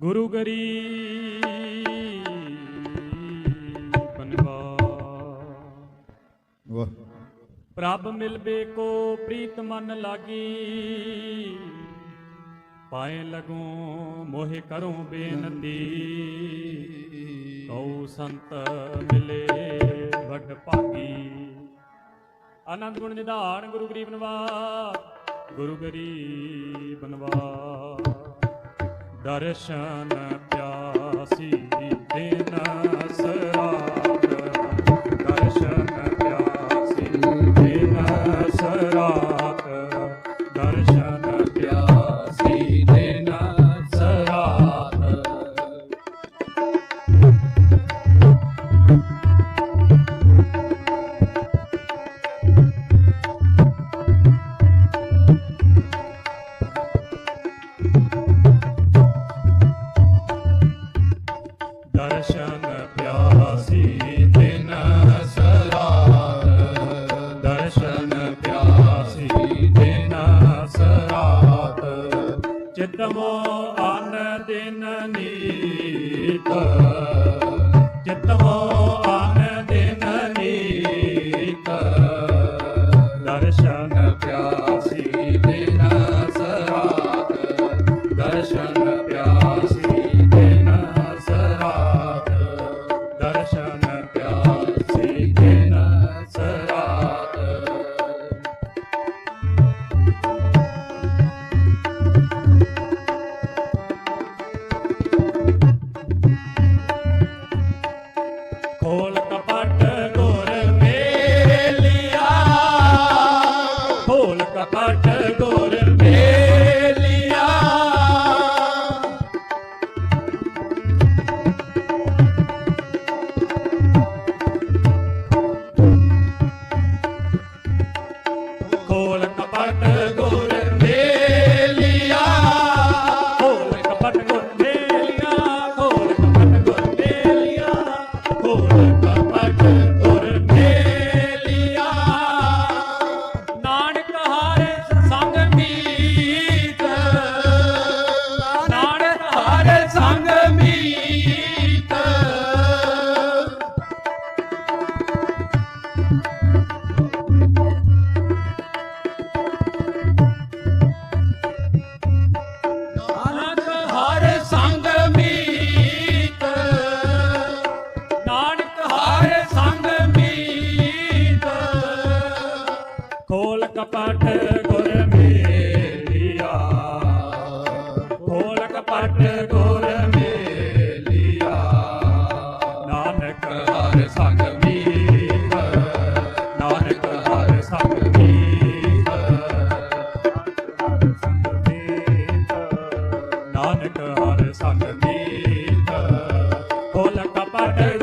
ਗੁਰੂ ਗਰੀ ਬਨਵਾ ਵਾਹ। ਪ੍ਰਭ ਮਿਲਬੇ ਕੋ ਪ੍ਰੀਤ ਮਨ ਲਾਗੀ। ਪਾਏ ਲਗੂ ਮੋਹਿ ਕਰੂੰ ਬੇਨਤੀ। ਕਉ ਸੰਤ ਮਿਲੇ ਵਡ ਭਾਗੀ। ਆਨੰਦ ਗੁਣ ਨਿਧਾਨ ਗੁਰੂ ਗਰੀਬ ਨਿਵਾਸ ਗੁਰੂ ਗਰੀਬ ਨਿਵਾਸ ਦਰਸ਼ਨ ਪਿਆਸੀ ਦਿਨ ਚਿਤਮੋ ਅਨ ਦਿਨ ਨੀਤ। ਚਿਤਮੋ ਖੋਲ ਕਪਟ ਮੇਲਿਆ। ਖੋਲ ਕਪਟ ਗੁਰ ਮੇਲਿਆ। ਖੋਲ ਕਪਟ ਗੁਰ ਮੇਲਿਆ। ਖੋਲ ਕਪਟ ਗੁਰ ਮੇਲਿਆ। ਖੋਲ ਕਪਟ ਖੋਲ ਕਪਟ ਗੁਰ ਮੇਲਿਆ। ਖੋਲ ਕਪਟ ਗੁਰ ਮੇਲਿਆ। ਨਾਨਕ ਹਰ ਸੰਗ ਮੀਤ, ਨਾਨਕ ਹਰ ਸੰਗ ਮੀਤ। ਨਾਨਕ ਹਰ ਸੰਗ ਮੀਤ। ਖੋਲ ਕਪਟ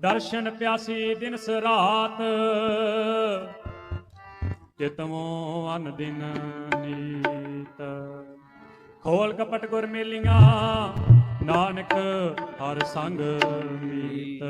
ਦਰਸ਼ਨ ਪਿਆਸੀ ਦਿਨ ਸਰਾਤ ਚਿਤਮੋ ਅਨ ਦਿਨ ਨੀਤ। ਖੋਲ ਕਪਟ ਗੁਰ ਮੇਲੀਆਂ, ਨਾਨਕ ਹਰ ਸੰਗ ਮੀਤ।